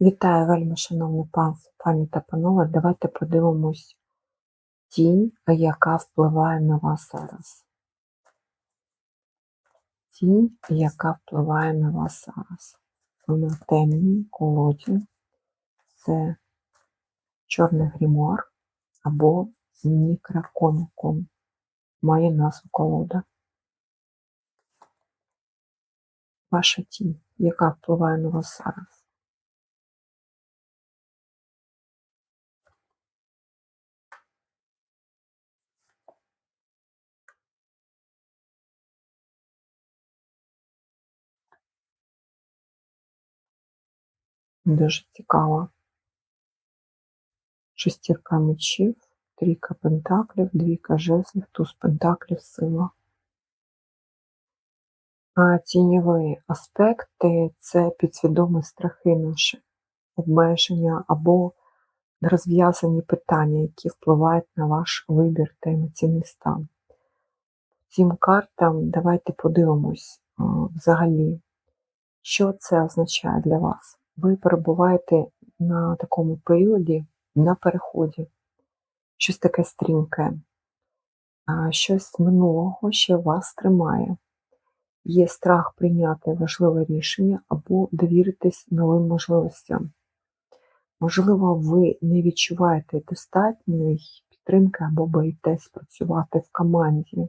Вітаю, вельми шановне пані та панове. Давайте подивимось тінь, яка впливає на вас зараз. Тінь, яка впливає на вас зараз. На темній колоді. Це чорний грімуар або мікрокомікон. Має назву колода. Ваша тінь, яка впливає на вас зараз. Дуже цікаво. Шестірка мечів, трійка пентаклів, двійка жезлів, туз пентаклів, сила. А тіньові аспекти це підсвідомі страхи наші, обмеження або розв'язані питання, які впливають на ваш вибір та емоційний стан. Цим картам давайте подивимось взагалі, що це означає для вас. Ви перебуваєте на такому періоді, на переході, щось таке стрімке, щось минулого, що вас тримає. Є страх прийняти важливе рішення або довіритись новим можливостям. Можливо, ви не відчуваєте достатньої підтримки або боїтесь працювати в команді.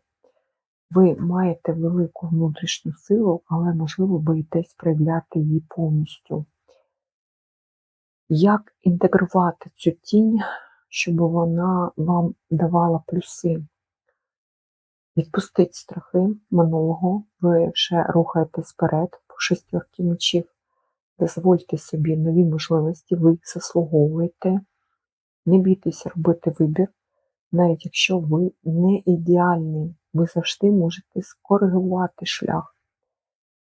Ви маєте велику внутрішню силу, але, можливо, боїтесь проявляти її повністю. Як інтегрувати цю тінь, щоб вона вам давала плюси? Відпустіть страхи минулого, ви вже рухаєтесь вперед по шестерки мечів. Дозвольте собі нові можливості, ви їх заслуговуєте. Не бійтеся робити вибір, навіть якщо ви не ідеальний, ви завжди можете скоригувати шлях.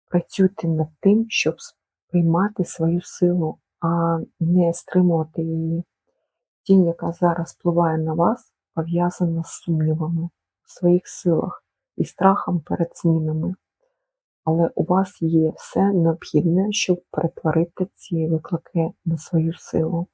Працюйте над тим, щоб сприймати свою силу, а не стримувати її. Тінь, яка зараз впливає на вас, пов'язана з сумнівами в своїх силах і страхом перед змінами. Але у вас є все необхідне, щоб перетворити ці виклики на свою силу.